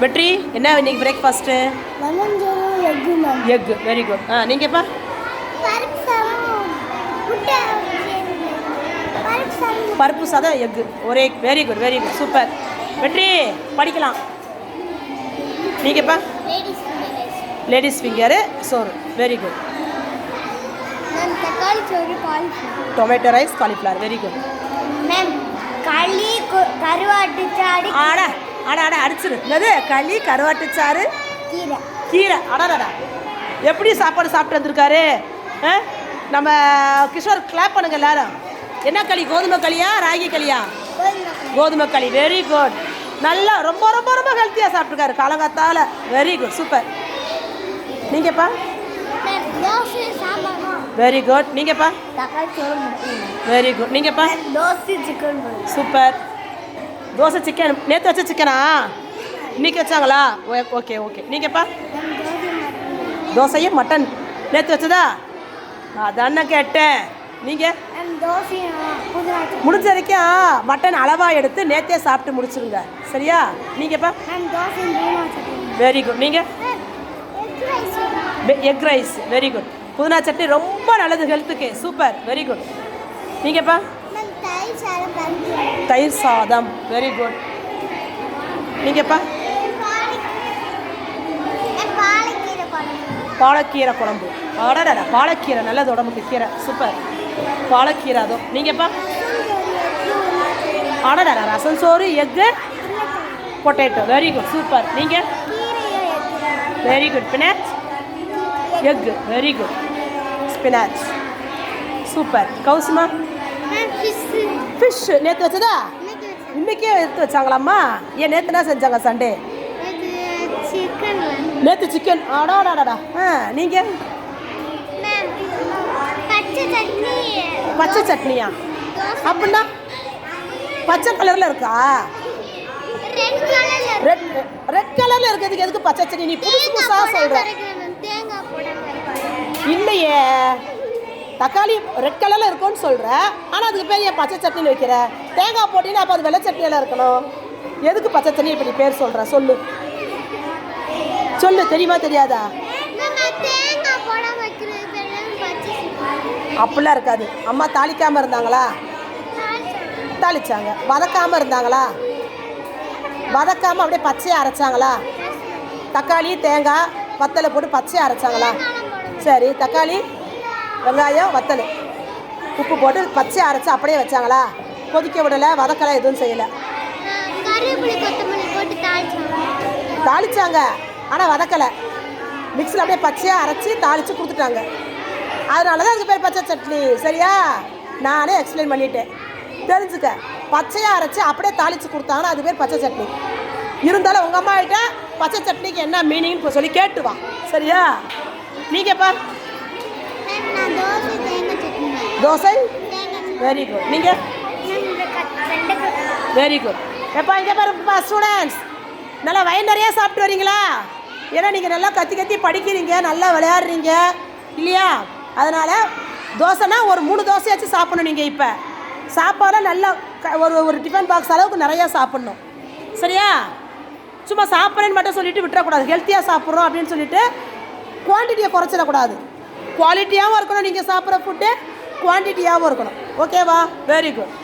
வெற்றி? என்ன இன்னைக்கு பிரேக்ஃபாஸ்ட்டு எக் வெரி குட் ஆ நீங்கப்பா? பருப்பு சாதம் எக்கு ஒரே very good very good super Vetri படிக்கலாம். நீங்கப்பா? லேடிஸ் லேடிஸ் ஃபிங்கரு சோறு very good tomato rice cauliflower very good ma'am களி கருவாட்டு சாடி ஆடா ஆடா ஆடா அடிச்சிரு. என்னது? களி கருவாட்டு சாறு கீரை. கீரை. அடாடா எப்படி சாப்பாடு சாப்பிட்டு வந்திருக்காரு? நம்ம கிஷோர் கிளாப் பண்ணுங்க எல்லாரும். என்ன களி? கோதுமை களியா ராகி களியா? கோதுமை களி. வெரி குட் நல்லா ரொம்ப ரொம்ப ரொம்ப ஹெல்த்தியாக சாப்பிட்ருக்காரு காலங்காத்தால. வெரி குட் சூப்பர் நீங்கப்பா? வெரி குட் நீங்கப்பா? வெரி குட் நீங்கப்பா? சூப்பர் தோசை சிக்கன் நேற்று வச்ச சிக்கனா இன்னைக்கு வச்சாங்களா? ஓகே ஓகே நீங்கப்பா தோசையும் மட்டன் நேற்று வச்சதா? அதானே கேட்டேன். நீங்கள் முடிஞ்ச வரைக்கும் மட்டன் அளவாக எடுத்து நேற்றே சாப்பிட்டு முடிச்சிருங்க. சரியா? நீங்கப்பா வெரி குட் நீங்கள் எக் ரைஸ் வெரி குட் புதினா சட்னி ரொம்ப நல்லது ஹெல்த்துக்கு சூப்பர் வெரி குட் நீங்கப்பா தயிர் சாதம். Very good நீங்கப்பா? பாலக்கீரை குழம்பு. அடடா பாலக்கீரை நல்லது உடம்புக்கு கீரை. சூப்பர் பாலக்கீரை அதுவும் நீங்கப்பா? அடடா ரசம் சோறு egg potato very good super நீங்கள் very good spinach egg very good spinach super கௌசுமா? Fish நேற்று வச்சதா? இன்னைக்கே எடுத்து வச்சாங்களாம்மா? ஏன் நேற்று என்ன செஞ்சாங்க சண்டே? நேற்று சிக்கன். அடாடாடா ஆ நீங்கள் பச்சை சட்னி. பச்சை சட்னியா? அப்படின்னா பச்சை கலரில் இருக்கா? ரெட் கலர்ல. ரெட் கலரில் இருக்கிறதுக்கு எதுக்கு பச்சை சட்னி? நீ புதுசு புதுசாக சொல்கிற இல்லையே. தக்காளி ரெட் கலரில் இருக்கும்னு சொல்கிற ஆனால் அதுக்கு பேர் ஏன் பச்சை சட்னின்னு வைக்கிற? தேங்காய் போட்டினா அப்போ அது வெள்ளை சட்னியில் இருக்கணும். எதுக்கு பச்சை சட்னி? இப்படி பேர் சொல்கிற சொல்லு. சொல்லு. தெரியுமா தெரியாதா? அப்படிலாம் இருக்காது. அம்மா தாளிக்காமல் இருந்தாங்களா? தாளிச்சாங்க. வதக்காமல் இருந்தாங்களா? வதக்காமல் அப்படியே பச்சையாக அரைச்சாங்களா? தக்காளி தேங்காய் வத்தலை போட்டு பச்சையாக அரைச்சாங்களா? சரி தக்காளி. வெங்காயம் வத்தல். உப்பு போட்டு பச்சையாக அரைச்சி அப்படியே வச்சாங்களா? கொதிக்க விடலை வதக்கலை எதுவும் செய்யலை. தாளிச்சாங்க. ஆனால் வதக்கலை. மிக்ஸில் அப்படியே பச்சையாக அரைச்சி தாளித்து கொடுத்துட்டாங்க. அதனால தான் அதுக்கு பேர் பச்சை சட்னி சரியா? நானே எக்ஸ்பிளைன் பண்ணிட்டேன். தெரிஞ்சுக்க. பச்சையாக அரைச்சி அப்படியே தாளித்து கொடுத்தாங்கன்னா அது பேர் பச்சை சட்னி. இருந்தாலும் உங்கள் அம்மா கிட்ட பச்சை சட்னிக்கு என்ன மீனிங்னு சொல்லி கேட்டு வா. சரியா? மேம் நான் தோசை வெரி குட் நீங்கள் வெரி குட் எப்பா இங்கே பாருப்பா ஸ்டூடெண்ட்ஸ் நல்லா வயிறு நிறைய சாப்பிட்டு வரீங்களா? ஏன்னா நீங்கள் நல்லா கத்தி கத்தி படிக்கிறீங்க நல்லா விளையாடுறீங்க இல்லையா? அதனால் தோசைனா ஒரு மூணு தோசையாச்சும் சாப்பிடணும் நீங்கள் இப்போ. சாப்பாடை நல்லா ஒரு ஒரு டிஃபன் பாக்ஸ் அளவுக்கு நிறையா சாப்பிட்ணும். சரியா? சும்மா சாப்பிட்றேன்னு மட்டும் சொல்லிட்டு விட்டுறக்கூடாது. ஹெல்த்தியாக சாப்பிட்றோம் அப்படின்னு சொல்லிட்டு குவான்டிட்டியை குறைச்சிடக்கூடாது. குவாலிட்டியாகவும் இருக்கணும் நீங்கள் சாப்பிட்ற ஃபுட்டு குவான்டிட்டியாகவும் இருக்கணும். ஓகேவா வெரி குட்